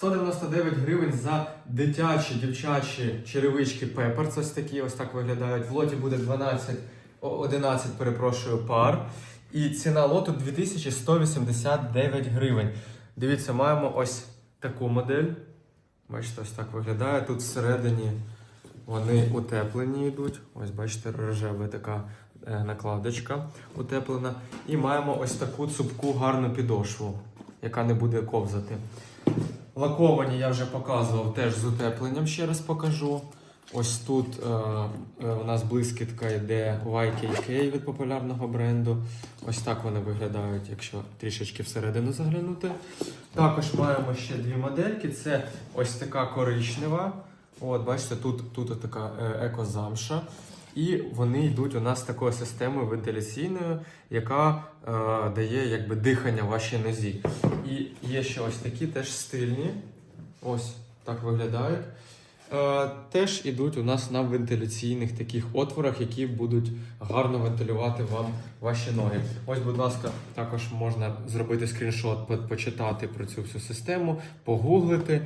199 гривень за дитячі дівчачі черевички Пепперс. Ось такі, ось так виглядають. В лоті буде 12, 11, перепрошую, пар. І ціна лоту 2189 гривень. Дивіться, маємо ось таку модель. Бачите, ось так виглядає. Тут всередині вони утеплені йдуть. Ось бачите, рожева така е, накладочка утеплена. І маємо ось таку цупку гарну підошву, яка не буде ковзати. Лаковані я вже показував теж з утепленням, ще раз покажу. Ось тут е, е, у нас блискітка йде YKK від популярного бренду. Ось так вони виглядають, якщо трішечки всередину заглянути. Також маємо ще дві модельки. Це ось така коричнева. От, бачите, тут, тут така е, екозамша. І вони йдуть у нас такою системою вентиляційною, яка е, дає якби дихання вашій нозі. І є ще ось такі теж стильні. Ось так виглядають. Е, теж ідуть у нас на вентиляційних таких отворах, які будуть гарно вентилювати вам ваші ноги. Ось, будь ласка, також можна зробити скріншот, почитати про цю всю систему, погуглити.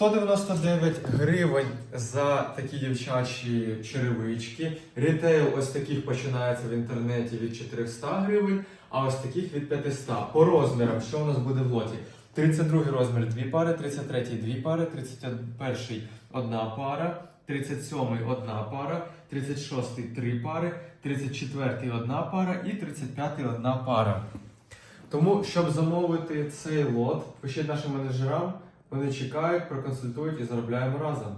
199 гривень за такі дівчачі черевички. Рітейл ось таких починається в інтернеті від 400 гривень, а ось таких від 500. По розмірам, що у нас буде в лоті? 32 розмір 2 пари, 33 2 пари, 31 одна пара, 37 одна пара, 36 3 пари, 34 одна пара і 35 одна пара. Тому, щоб замовити цей лот, пишіть нашим менеджерам, вони чекають, проконсультують і заробляємо разом.